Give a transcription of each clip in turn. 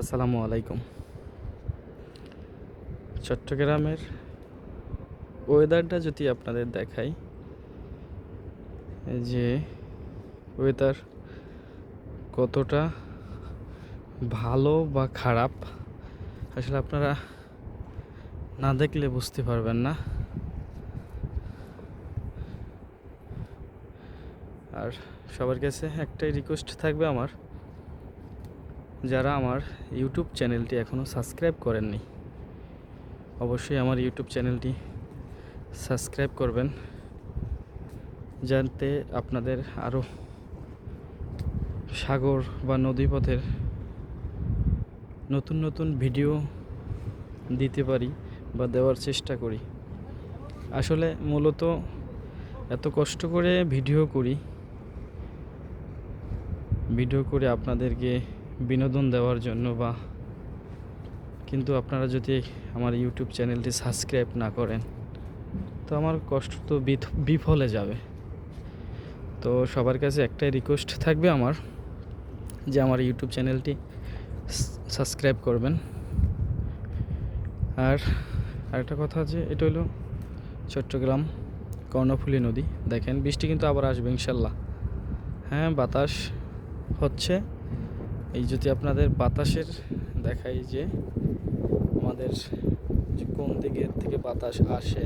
আসসালামু আলাইকুম। চট্টগ্রামের ওয়েদারটা যদি আপনাদের দেখাই যে ওয়েদার কতটা ভালো বা খারাপ, আসলে আপনারা না দেখলে বুঝতে পারবেন না। আর সবার কাছে একটাই রিকোয়েস্ট থাকবে আমার যারা আমার ইউটিউব চ্যানেলটি এখনও সাবস্ক্রাইব করেননি, অবশ্যই আমার ইউটিউব চ্যানেলটি সাবস্ক্রাইব করবেন যাতে আপনাদের আরও সাগর বা নদীপথের নতুন নতুন ভিডিও দিতে পারি বা দেওয়ার চেষ্টা করি। আসলে মূলত এত কষ্ট করে ভিডিও করি, ভিডিও করে আপনাদেরকে বিনোদন দেওয়ার জন্য বা কিন্তু আপনারা যদি আমার ইউটিউব চ্যানেলটি সাবস্ক্রাইব না করেন, তো আমার কষ্ট তো বিফলে যাবে। তো সবার কাছে একটাই রিকোয়েস্ট থাকবে আমার যে আমার ইউটিউব চ্যানেলটি সাবস্ক্রাইব করবেন। আর আরেকটা কথা আছে এটা হলো চট্টগ্রাম কর্ণফুলী নদী। দেখেন বৃষ্টি কিন্তু আবার আসবে ইনশাল্লাহ। হ্যাঁ বাতাস হচ্ছে। এই যদি আপনাদের বাতাসের দেখাই যে আমাদের যে কোন দিকের থেকে বাতাস আসে,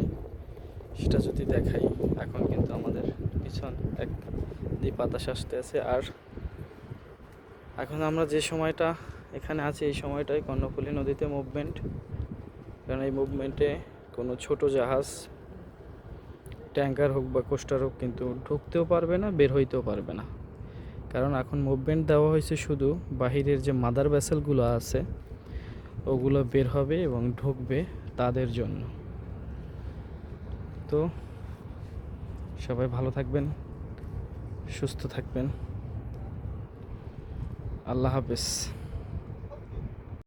সেটা যদি দেখাই, এখন কিন্তু আমাদের পিছন এক দিয়ে বাতাস আসতে আছে। আর এখন আমরা যে সময়টা এখানে আছি, এই সময়টাই কর্ণফুলী নদীতে মুভমেন্ট কারণ এই মুভমেন্টে কোনো ছোট জাহাজ ট্যাঙ্কার হোক বা কোস্টার হোক কিন্তু ঢুকতেও পারবে না, বের হইতেও পারবে না। কারণ এখন মুভমেন্ট দেওয়া হয়েছে শুধু বাহিরের যে মাদার ভ্যাসেলগুলো আছে, ওগুলো বের হবে এবং ঢুকবে তাদের জন্য। তো সবাই ভালো থাকবেন, সুস্থ থাকবেন। আল্লাহ হাফেজ।